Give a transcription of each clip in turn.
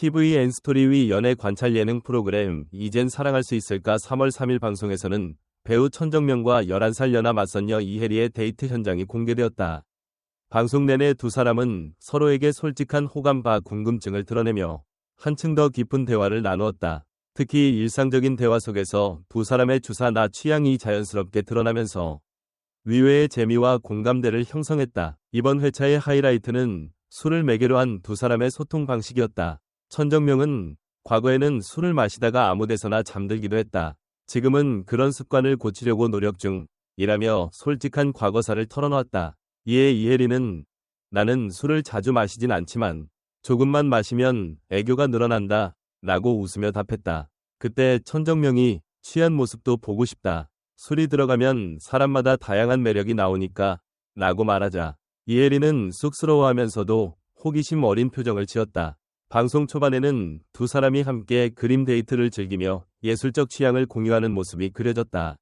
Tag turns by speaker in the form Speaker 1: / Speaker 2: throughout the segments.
Speaker 1: TVN 스토리 위 연애 관찰 예능 프로그램 이젠 사랑할 수 있을까 3월 3일 방송에서는 배우 천정명과 11살 연하 맞선녀 이혜리의 데이트 현장이 공개되었다. 방송 내내 두 사람은 서로에게 솔직한 호감과 궁금증을 드러내며 한층 더 깊은 대화를 나누었다. 특히 일상적인 대화 속에서 두 사람의 주사나 취향이 자연스럽게 드러나면서 위외의 재미와 공감대를 형성했다. 이번 회차의 하이라이트는 술을 매개로 한 두 사람의 소통 방식이었다. 천정명은 과거에는 술을 마시다가 아무 데서나 잠들기도 했다. 지금은 그런 습관을 고치려고 노력 중이라며 솔직한 과거사를 털어놓았다. 이에 이혜리는 나는 술을 자주 마시진 않지만 조금만 마시면 애교가 늘어난다 라고 웃으며 답했다. 그때 천정명이 취한 모습도 보고 싶다. 술이 들어가면 사람마다 다양한 매력이 나오니까 라고 말하자 이혜리는 쑥스러워하면서도 호기심 어린 표정을 지었다. 방송 초반에는 두 사람이 함께 그림 데이트를 즐기며 예술적 취향을 공유하는 모습이 그려졌다.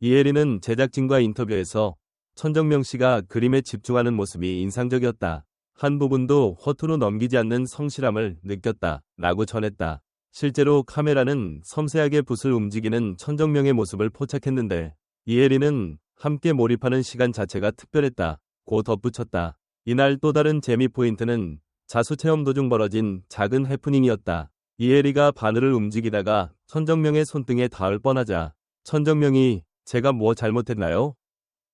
Speaker 1: 이혜리는 제작진과 인터뷰에서 천정명 씨가 그림에 집중하는 모습이 인상적이었다. 한 부분도 허투루 넘기지 않는 성실함을 느꼈다. 라고 전했다. 실제로 카메라는 섬세하게 붓을 움직이는 천정명의 모습을 포착했는데 이혜리는 함께 몰입하는 시간 자체가 특별했다. 고 덧붙였다. 이날 또 다른 재미 포인트는 자수체험 도중 벌어진 작은 해프닝이었다. 이혜리가 바늘을 움직이다가 천정명의 손등에 닿을 뻔하자 천정명이 제가 뭐 잘못했나요?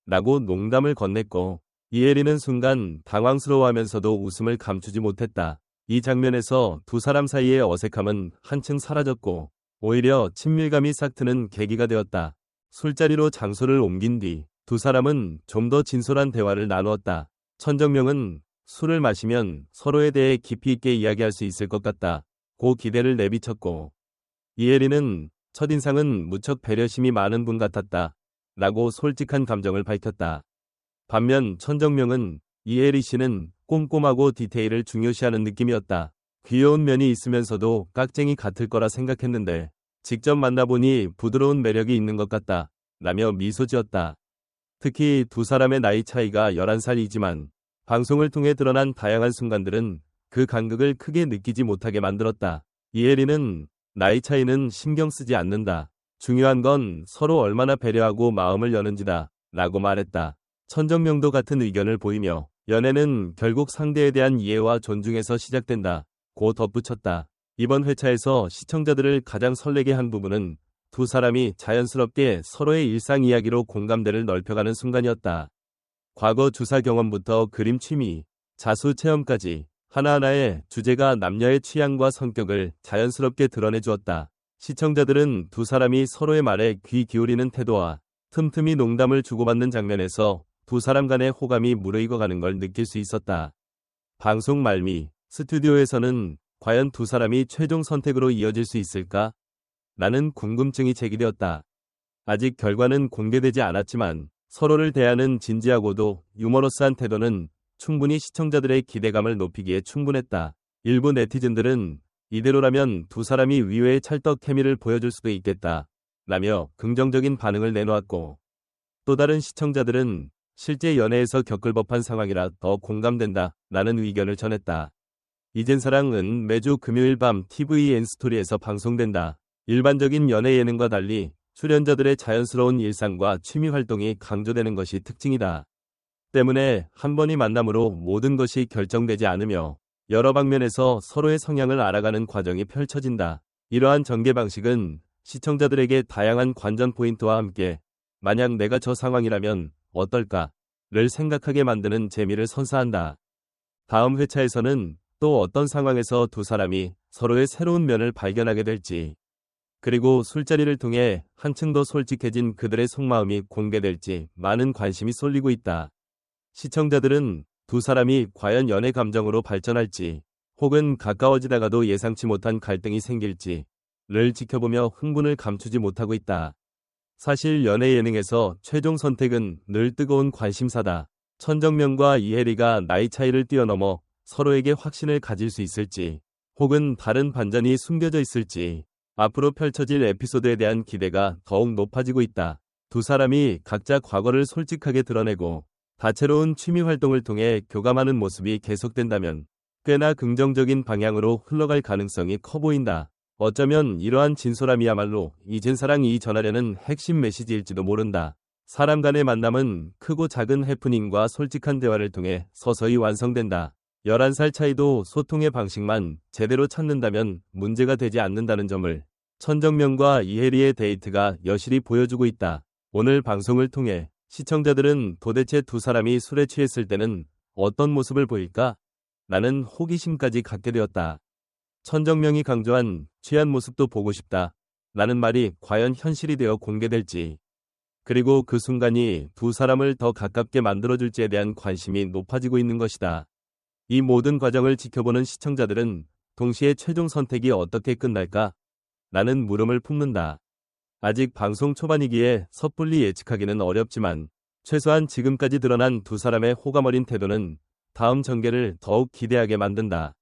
Speaker 1: 라고 농담을 건넸고 이혜리는 순간 당황스러워하면서도 웃음을 감추지 못했다. 이 장면에서 두 사람 사이의 어색함은 한층 사라졌고 오히려 친밀감이 싹 트는 계기가 되었다. 술자리로 장소를 옮긴 뒤 두 사람은 좀 더 진솔한 대화를 나누었다. 천정명은 술을 마시면 서로에 대해 깊이 있게 이야기할 수 있을 것 같다. 고 기대를 내비쳤고 이혜리는 첫인상은 무척 배려심이 많은 분 같았다. 라고 솔직한 감정을 밝혔다. 반면 천정명은 이혜리 씨는 꼼꼼하고 디테일을 중요시하는 느낌이었다. 귀여운 면이 있으면서도 깍쟁이 같을 거라 생각했는데 직접 만나보니 부드러운 매력이 있는 것 같다. 라며 미소 지었다. 특히 두 사람의 나이 차이가 11살이지만 방송을 통해 드러난 다양한 순간들은 그 간극을 크게 느끼지 못하게 만들었다. 이혜리는 나이 차이는 신경 쓰지 않는다. 중요한 건 서로 얼마나 배려하고 마음을 여는지다. 라고 말했다. 천정명도 같은 의견을 보이며 연애는 결국 상대에 대한 이해와 존중에서 시작된다. 고 덧붙였다. 이번 회차에서 시청자들을 가장 설레게 한 부분은 두 사람이 자연스럽게 서로의 일상 이야기로 공감대를 넓혀가는 순간이었다. 과거 주사 경험부터 그림 취미, 자수 체험까지 하나하나의 주제가 남녀의 취향과 성격을 자연스럽게 드러내 주었다. 시청자들은 두 사람이 서로의 말에 귀 기울이는 태도와 틈틈이 농담을 주고받는 장면에서 두 사람 간의 호감이 무르익어 가는 걸 느낄 수 있었다. 방송 말미 스튜디오에서는 과연 두 사람이 최종 선택으로 이어질 수 있을까? 라는 궁금증이 제기되었다. 아직 결과는 공개되지 않았지만 서로를 대하는 진지하고도 유머러스한 태도는 충분히 시청자들의 기대감을 높이기에 충분했다. 일부 네티즌들은 이대로라면 두 사람이 위외의 찰떡 케미를 보여줄 수도 있겠다. 라며 긍정적인 반응을 내놓았고 또 다른 시청자들은 실제 연애에서 겪을 법한 상황이라 더 공감된다. 라는 의견을 전했다. 이젠 사랑은 매주 금요일 밤 TVN 스토리에서 방송된다. 일반적인 연애 예능과 달리 출연자들의 자연스러운 일상과 취미 활동이 강조되는 것이 특징이다. 때문에 한 번의 만남으로 모든 것이 결정되지 않으며 여러 방면에서 서로의 성향을 알아가는 과정이 펼쳐진다. 이러한 전개 방식은 시청자들에게 다양한 관전 포인트와 함께 만약 내가 저 상황이라면 어떨까를 생각하게 만드는 재미를 선사한다. 다음 회차에서는 또 어떤 상황에서 두 사람이 서로의 새로운 면을 발견하게 될지 그리고 술자리를 통해 한층 더 솔직해진 그들의 속마음이 공개될지 많은 관심이 쏠리고 있다. 시청자들은 두 사람이 과연 연애 감정으로 발전할지 혹은 가까워지다가도 예상치 못한 갈등이 생길지를 지켜보며 흥분을 감추지 못하고 있다. 사실 연애 예능에서 최종 선택은 늘 뜨거운 관심사다. 천정명과 이혜리가 나이 차이를 뛰어넘어 서로에게 확신을 가질 수 있을지 혹은 다른 반전이 숨겨져 있을지 앞으로 펼쳐질 에피소드에 대한 기대가 더욱 높아지고 있다. 두 사람이 각자 과거를 솔직하게 드러내고 다채로운 취미 활동을 통해 교감하는 모습이 계속된다면 꽤나 긍정적인 방향으로 흘러갈 가능성이 커 보인다. 어쩌면 이러한 진솔함이야말로 이젠 사랑이 전하려는 핵심 메시지일지도 모른다. 사람 간의 만남은 크고 작은 해프닝과 솔직한 대화를 통해 서서히 완성된다. 11살 차이도 소통의 방식만 제대로 찾는다면 문제가 되지 않는다는 점을 천정명과 이혜리의 데이트가 여실히 보여주고 있다. 오늘 방송을 통해 시청자들은 도대체 두 사람이 술에 취했을 때는 어떤 모습을 보일까? 나는 호기심까지 갖게 되었다. 천정명이 강조한 취한 모습도 보고 싶다. 라는 말이 과연 현실이 되어 공개될지. 그리고 그 순간이 두 사람을 더 가깝게 만들어줄지에 대한 관심이 높아지고 있는 것이다. 이 모든 과정을 지켜보는 시청자들은 동시에 최종 선택이 어떻게 끝날까? 라는 물음을 품는다. 아직 방송 초반이기에 섣불리 예측하기는 어렵지만 최소한 지금까지 드러난 두 사람의 호감 어린 태도는 다음 전개를 더욱 기대하게 만든다.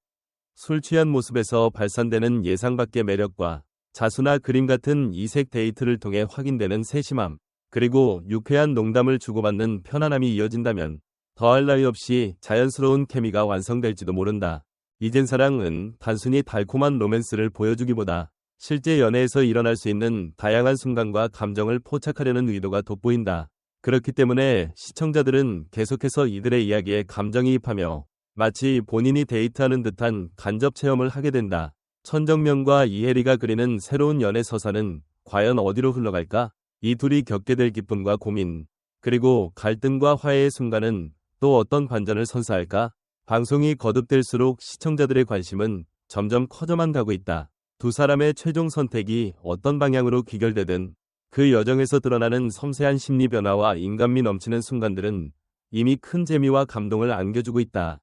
Speaker 1: 술 취한 모습에서 발산되는 예상 밖의 매력과 자수나 그림 같은 이색 데이트를 통해 확인되는 세심함, 그리고 유쾌한 농담을 주고받는 편안함이 이어진다면 더할 나위 없이 자연스러운 케미가 완성될지도 모른다. 이젠 사랑은 단순히 달콤한 로맨스를 보여주기보다 실제 연애에서 일어날 수 있는 다양한 순간과 감정을 포착하려는 의도가 돋보인다. 그렇기 때문에 시청자들은 계속해서 이들의 이야기에 감정이입하며 마치 본인이 데이트하는 듯한 간접 체험을 하게 된다. 천정명과 이혜리가 그리는 새로운 연애 서사는 과연 어디로 흘러갈까? 이 둘이 겪게 될 기쁨과 고민, 그리고 갈등과 화해의 순간은 또 어떤 반전을 선사할까? 방송이 거듭될수록 시청자들의 관심은 점점 커져만 가고 있다. 두 사람의 최종 선택이 어떤 방향으로 귀결되든 그 여정에서 드러나는 섬세한 심리 변화와 인간미 넘치는 순간들은 이미 큰 재미와 감동을 안겨주고 있다.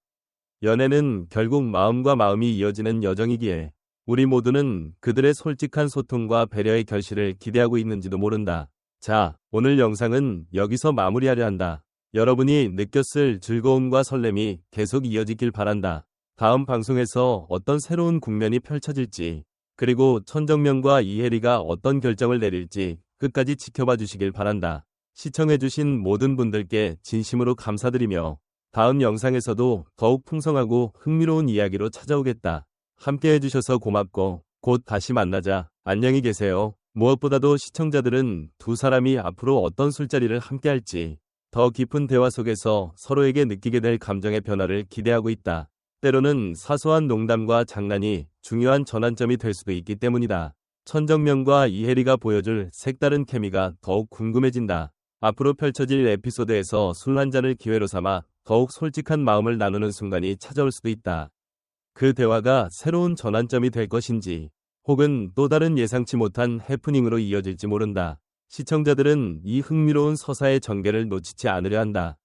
Speaker 1: 연애는 결국 마음과 마음이 이어지는 여정이기에 우리 모두는 그들의 솔직한 소통과 배려의 결실을 기대하고 있는지도 모른다. 자, 오늘 영상은 여기서 마무리하려 한다. 여러분이 느꼈을 즐거움과 설렘이 계속 이어지길 바란다. 다음 방송에서 어떤 새로운 국면이 펼쳐질지, 그리고 천정명과 이혜리가 어떤 결정을 내릴지 끝까지 지켜봐 주시길 바란다. 시청해주신 모든 분들께 진심으로 감사드리며 다음 영상에서도 더욱 풍성하고 흥미로운 이야기로 찾아오겠다. 함께 해주셔서 고맙고 곧 다시 만나자. 안녕히 계세요. 무엇보다도 시청자들은 두 사람이 앞으로 어떤 술자리를 함께 할지 더 깊은 대화 속에서 서로에게 느끼게 될 감정의 변화를 기대하고 있다. 때로는 사소한 농담과 장난이 중요한 전환점이 될 수도 있기 때문이다. 천정명과 이혜리가 보여줄 색다른 케미가 더욱 궁금해진다. 앞으로 펼쳐질 에피소드에서 술 한 잔을 기회로 삼아 더욱 솔직한 마음을 나누는 순간이 찾아올 수도 있다. 그 대화가 새로운 전환점이 될 것인지, 혹은 또 다른 예상치 못한 해프닝으로 이어질지 모른다. 시청자들은 이 흥미로운 서사의 전개를 놓치지 않으려 한다.